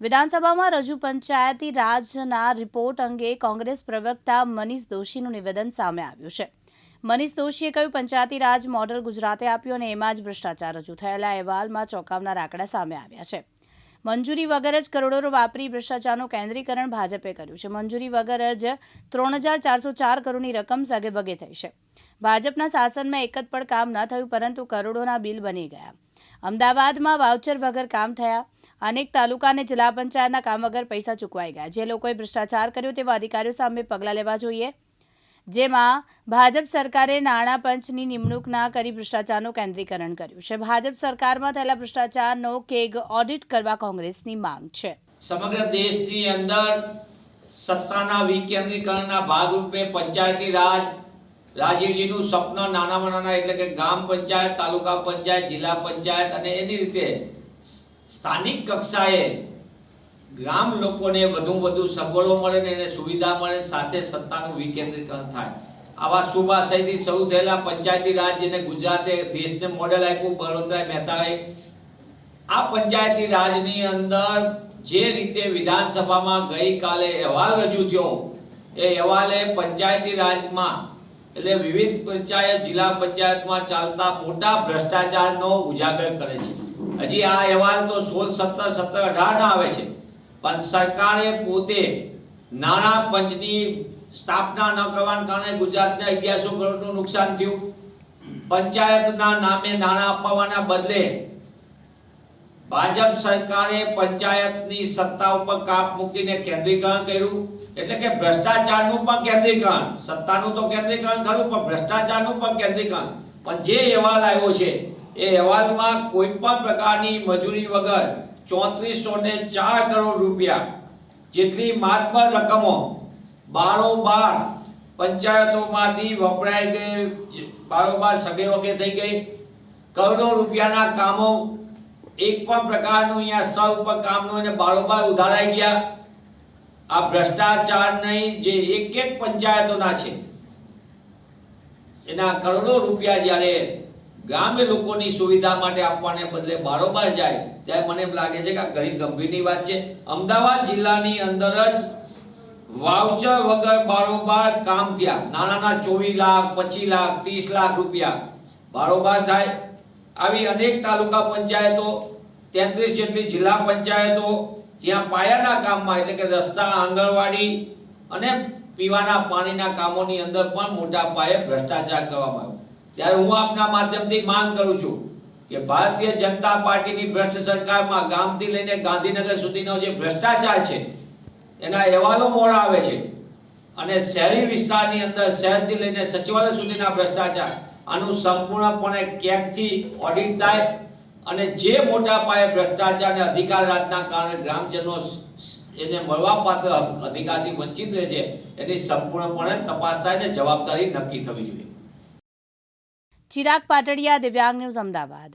વિધાનસભામાં રજૂ પંચાયતી રાજના રિપોર્ટ અંગે કોંગ્રેસ પ્રવક્તા મનીષ દોશીનું નિવેદન સામે આવ્યું છે. મનીષ દોશીએ કહ્યું, પંચાયતી રાજ મોડલ ગુજરાતે આપ્યું અને એમાં જ ભ્રષ્ટાચાર રજૂ થયેલા અહેવાલમાં ચોંકાવનાર આંકડા સામે આવ્યા છે. મંજૂરી વગર જ કરોડો વાપરી ભ્રષ્ટાચારનું કેન્દ્રીકરણ ભાજપે કર્યું છે. મંજૂરી વગર જ ત્રણ હજાર ચારસો ચાર કરોડની રકમ સગે વગે થઈ છે. ભાજપના શાસનમાં એક જ પણ કામ ન થયું, પરંતુ કરોડોના બિલ બની ગયા. અમદાવાદમાં વાઉચર વગર કામ થયા. અનેક તાલુકા અને જિલ્લા પંચાયતના કામ વગર પૈસા ચૂકવાઈ ગયા. જે લોકોએ ભ્રષ્ટાચાર કર્યો તેવા અધિકારીઓ સામે પગલાં લેવા જોઈએ. જેમાં ભાજપ સરકારે નાણાં પંચની નિમણૂક ના કરી ભ્રષ્ટાચારનું કેન્દ્રીકરણ કર્યું છે. ભાજપ સરકારમાં થયેલા ભ્રષ્ટાચારનો કેગ ઓડિટ કરવા કોંગ્રેસની માંગ છે. સમગ્ર દેશની અંદર સત્તાના વિકેન્દ્રીકરણના ભાગરૂપે પંચાયતી રાજ, રાજીવજીનું સ્વપ્ન નાનામાં નાના એટલે કે ગામ પંચાયત, તાલુકા પંચાયત, જિલ્લા પંચાયત અને એની રીતે સ્થાનિક કક્ષાએ ગ્રામ લોકોને વધુ વધુ સગવડો મળે ને એને સુવિધા મળે સાથે સત્તાનું વિકેન્દ્રીકરણ થાય. આવા શુભ શરૂ થયેલા પંચાયતી રાજ જેને ગુજરાતે દેશને મોડેલ આપ્યું, બળવંતરાય મહેતાએ, આ પંચાયતી રાજની અંદર જે રીતે વિધાનસભામાં ગઈકાલે અહેવાલ રજૂ થયો, એ અહેવાલે પંચાયતી રાજમાં, એટલે વિવિધ પંચાયત, જિલ્લા પંચાયતમાં ચાલતા મોટા ભ્રષ્ટાચારનો ઉજાગર કરે છે. હજી આ અહેવાલ તો સોળ, સત્તર સત્તર, અઢાર ના આવે છે. પણ સરકારે પોતે નાણાં પંચની સ્થાપના ન કરવાના કારણે ગુજરાતને અગિયારસો કરોડનું નુકસાન થયું. પંચાયતના નામે નાણાં અપાવવાના બદલે ભાજપ સરકારે પંચાયતની સત્તા ઉપર કાપ મૂકીને કેન્દ્રીકરણ કર્યું. એટલે કે ભ્રષ્ટાચારનું પણ કેન્દ્રીકરણ. સત્તાનું તો કેન્દ્રીકરણ ખરું પણ ભ્રષ્ટાચારનું પણ કેન્દ્રીકરણ. પણ જે અહેવાલ આવ્યો છે એ અહેવાલમાં કોઈ પણ પ્રકારની મજૂરી વગર ચોત્રીસો ને ચાર કરોડ રૂપિયા જેટલી માતબર રકમો બારોબાર પંચાયતોમાંથી વપરાઈ ગઈ બારોબાર સગે વગે થઈ ગઈ. કરોડો રૂપિયાના કામો એક પણ પ્રકારનું અહીંયા સ્તર ઉપર કામનું અને બારોબાર ઉધારાઈ ગયા. આ ભ્રષ્ટાચાર નહીં, જે એક એક પંચાયતોના છે. એના કરોડો રૂપિયા જ્યારે ગ્રામ્ય લોકોની સુવિધા માટે આપવાને બદલે બારોબાર જાય, ત્યારે મને એમ લાગે છે કે આ ઘણી ગંભીરની વાત છે. અમદાવાદ જિલ્લાની અંદર જ વાઉચર વગર બારોબાર કામ થયા. નાના ચોવીસ લાખ, પચીસ લાખ, ત્રીસ લાખ રૂપિયા બારોબાર થાય. આવી અનેક તાલુકા પંચાયતો, તેત્રીસ જેટલી જિલ્લા પંચાયતો જ્યાં પાયાના કામમાં એટલે કે રસ્તા, આંગણવાડી અને પીવાના પાણીના કામોની અંદર પણ મોટા પાયે ભ્રષ્ટાચાર કરવામાં આવ્યો. ત્યારે હું આપના માધ્યમથી માંગ કરું છું કે ભારતીય જનતા પાર્ટીની ભ્રષ્ટ સરકારમાં ગામથી લઈને ગાંધીનગર સુધીનો જે ભ્રષ્ટાચાર છે, એના અહેવાલો મોડા આવે છે. અને શહેરી વિસ્તારની અંદર શહેરથી લઈને સચિવાલય સુધીના ભ્રષ્ટાચાર આનું સંપૂર્ણપણે ક્યાંકથી ઓડિટ થાય અને જે મોટા પાયે ભ્રષ્ટાચાર અને અધિકાર રાજના કારણે ગ્રામજનો એને મળવાપાત્ર અધિકારથી વંચિત રહે છે, એની સંપૂર્ણપણે તપાસ થાય અને જવાબદારી નક્કી થવી જોઈએ. ચિરાગ પાટડિયા દિવ્યાંગ ન્યૂઝ અમદાવાદ.